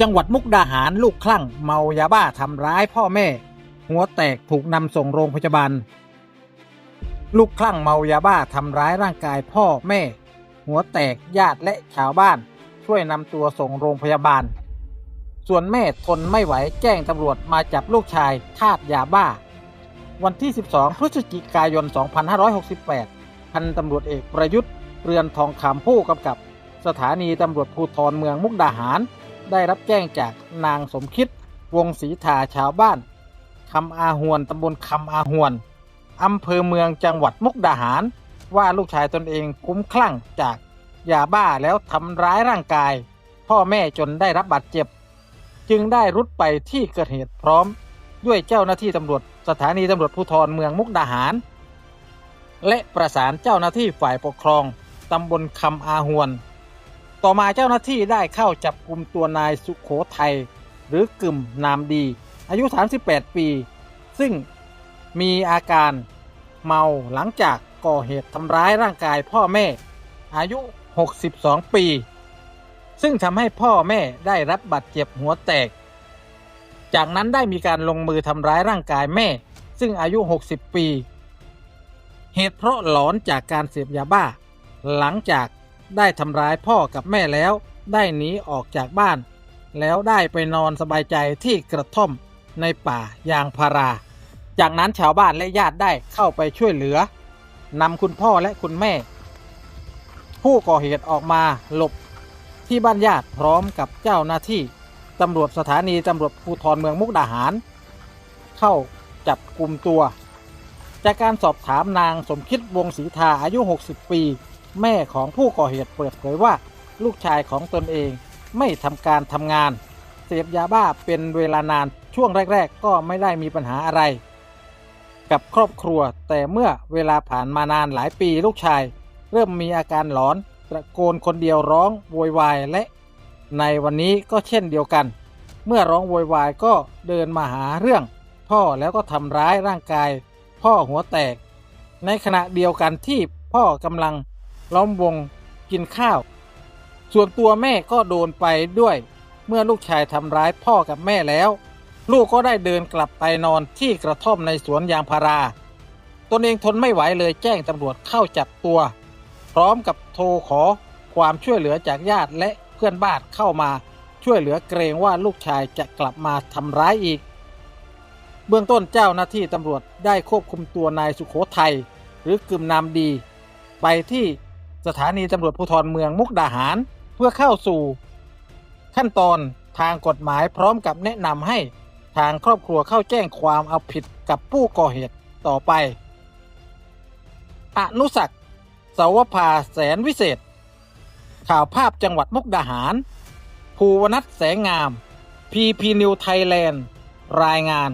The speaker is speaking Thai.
จังหวัดมุกดาหารลูกคลั่งเมายาบ้าทำร้ายพ่อแม่ หัวแตกถูกนำส่งโรงพยาบาล ลูกคลั่งเมายาบ้าทำร้ายร่างกายพ่อแม่ หัวแตกญาติและชาวบ้าน ช่วยนำตัวส่งโรงพยาบาล ส่วนแม่ทนไม่ไหวแจ้งตำรวจมาจับลูกชายทาสยาบ้า วันที่ 12 พฤศจิกายน 2568 พันตำรวจเอกประยุทธ์เรือนทองคำผู้กำกับ สถานีตำรวจภูธรเมืองมุกดาหาร ได้รับแจ้งจากนางสมคิดวงศรีทาชาวบ้านคำอาหวนตำบลคำอาหวนอำเภอเมืองจังหวัดมุกดาหาร ว่าลูกชายตนเองคุ้มคลั่งจากยาบ้าแล้วทำร้ายร่างกาย พ่อแม่จนได้รับบาดเจ็บ จึงได้รุดไปที่เกิดเหตุพร้อม ด้วยเจ้าหน้าที่ตำรวจสถานีตำรวจภูธรเมืองมุกดาหาร และประสานเจ้าหน้าที่ฝ่ายปกครองตำบลคำอาหวน ต่อมาเจ้าหน้าที่ได้เข้าจับกลุ่มตัวนายสุขโขทัยหรือกึ่มนามดี อายุ 38 ปี ซึ่งมีอาการเมาหลังจากก่อเหตุทำร้ายร่างกายพ่อแม่ อายุ 62 ปี ซึ่งทำให้พ่อแม่ได้รับบาดเจ็บหัวแตก จากนั้นได้มีการลงมือทำร้ายร่างกายแม่ ซึ่งอายุ 60 ปี เหตุเพราะหลอนจากการเสพยาบ้า หลังจาก ได้ทำร้ายพ่อกับแม่แล้ว ได้หนีออกจากบ้าน แล้วได้ไปนอนสบายใจที่กระท่อมในป่ายางพารา จากนั้นชาวบ้านและญาติได้เข้าไปช่วยเหลือนำคุณพ่อและคุณแม่ ผู้ก่อเหตุออกมาหลบที่บ้านญาติพร้อมกับเจ้าหน้าที่ตำรวจสถานีตำรวจภูธรเมืองมุกดาหาร เข้าจับกลุ่มตัว จากการสอบถามนางสมคิดวงศรีทาอายุ 60 ปี แม่ของผู้ก่อเหตุเปิดเผยว่าลูกชายของตนเองไม่ทำการทำงาน เสพยาบ้าเป็นเวลานานช่วงแรก ๆ ก็ไม่ได้มีปัญหาอะไร กับครอบครัว แต่เมื่อเวลาผ่านมานานหลายปีลูกชาย เริ่มมีอาการหลอนตะโกนคนเดียวร้องโวยวายและ ในวันนี้ก็เช่นเดียวกัน เมื่อร้องโวยวายก็เดินมาหาเรื่อง พ่อแล้วก็ทำร้ายร่างกาย พ่อหัวแตก ในขณะเดียวกันที่พ่อกำลัง ล้อมวงกินข้าว ส่วนตัวแม่ก็โดนไปด้วย เมื่อลูกชายทำร้ายพ่อกับแม่แล้ว ลูกก็ได้เดินกลับไปนอนที่กระท่อมในสวนยางพารา ตนเองทนไม่ไหวเลยแจ้งตำรวจเข้าจับตัว พร้อมกับโทรขอความช่วยเหลือจากญาติและเพื่อนบ้านเข้ามาช่วยเหลือเกรงว่าลูกชายจะกลับมาทำร้ายอีก เบื้องต้นเจ้าหน้าที่ตำรวจได้ควบคุมตัวนายสุขโขทัยหรือกึมนามดี ไปที่ สถานีตำรวจภูธรเมืองมุกดาหารเพื่อเข้าสู่ ขั้นตอนทางกฎหมายพร้อมกับแนะนำให้ทางครอบครัวเข้าแจ้งความเอาผิดกับผู้ก่อเหตุต่อไป อนุสักสาวภาแสนวิเศษ ข่าวภาพจังหวัดมุกดาหาร ภูวนัทแสงงาม พีพีนิวไทยแลนด์ รายงาน